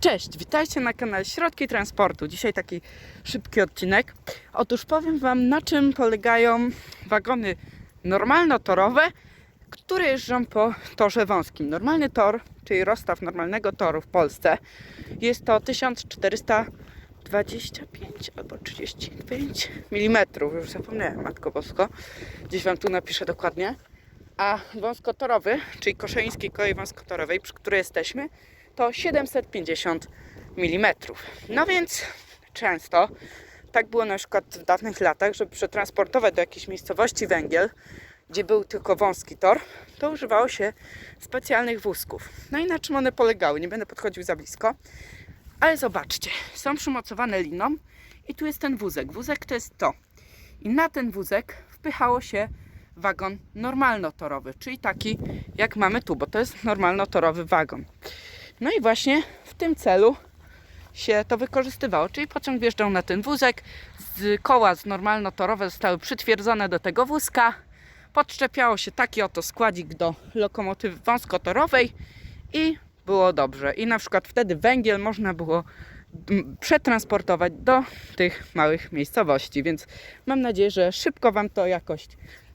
Cześć, witajcie na kanale Środki Transportu. Dzisiaj taki szybki odcinek. Otóż powiem Wam, na czym polegają wagony normalnotorowe, które jeżdżą po torze wąskim. Normalny tor, czyli rozstaw normalnego toru w Polsce, jest to 1425 albo 35 mm. Już zapomniałem, Matko Bosko. Gdzieś Wam tu napiszę dokładnie. A wąskotorowy, czyli Koszeńskiej Kolei Wąskotorowej, przy której jesteśmy, to 750 mm. No więc często tak było na przykład w dawnych latach, żeby przetransportować do jakiejś miejscowości węgiel, gdzie był tylko wąski tor, to używało się specjalnych wózków. No i na czym one polegały? Nie będę podchodził za blisko, ale zobaczcie, są przymocowane liną i tu jest ten wózek. Wózek to jest to. I na ten wózek wpychało się wagon normalnotorowy, czyli taki jak mamy tu, bo to jest normalnotorowy wagon. No i właśnie w tym celu się to wykorzystywało, czyli pociąg wjeżdżał na ten wózek, z koła z normalnotorowe zostały przytwierdzone do tego wózka, podczepiało się taki oto składzik do lokomotywy wąskotorowej i było dobrze. I na przykład wtedy węgiel można było mm, przetransportować do tych małych miejscowości, więc mam nadzieję, że szybko Wam to jakoś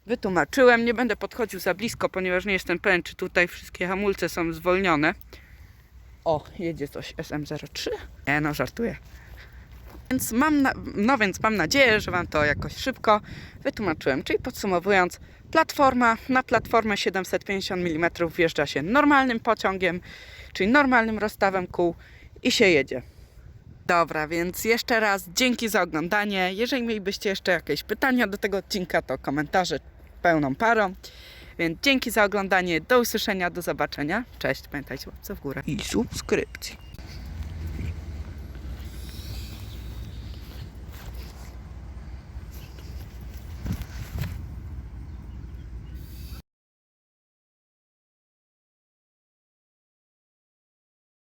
wytłumaczyłem. Nie będę podchodził za blisko, ponieważ nie jestem pewien, czy tutaj wszystkie hamulce są zwolnione. O, jedzie coś SM03. Nie no, żartuję. Więc mam na, no więc mam nadzieję, że Wam to jakoś szybko wytłumaczyłem. Czyli podsumowując, platforma, na platformę 750 mm wjeżdża się normalnym pociągiem, czyli normalnym rozstawem kół i się jedzie. Dobra, więc jeszcze raz dzięki za oglądanie. Jeżeli mielibyście jeszcze jakieś pytania do tego odcinka, to komentarze pełną parą. Więc dzięki za oglądanie, do usłyszenia, do zobaczenia. Cześć, pamiętajcie łapce w górę i subskrypcji.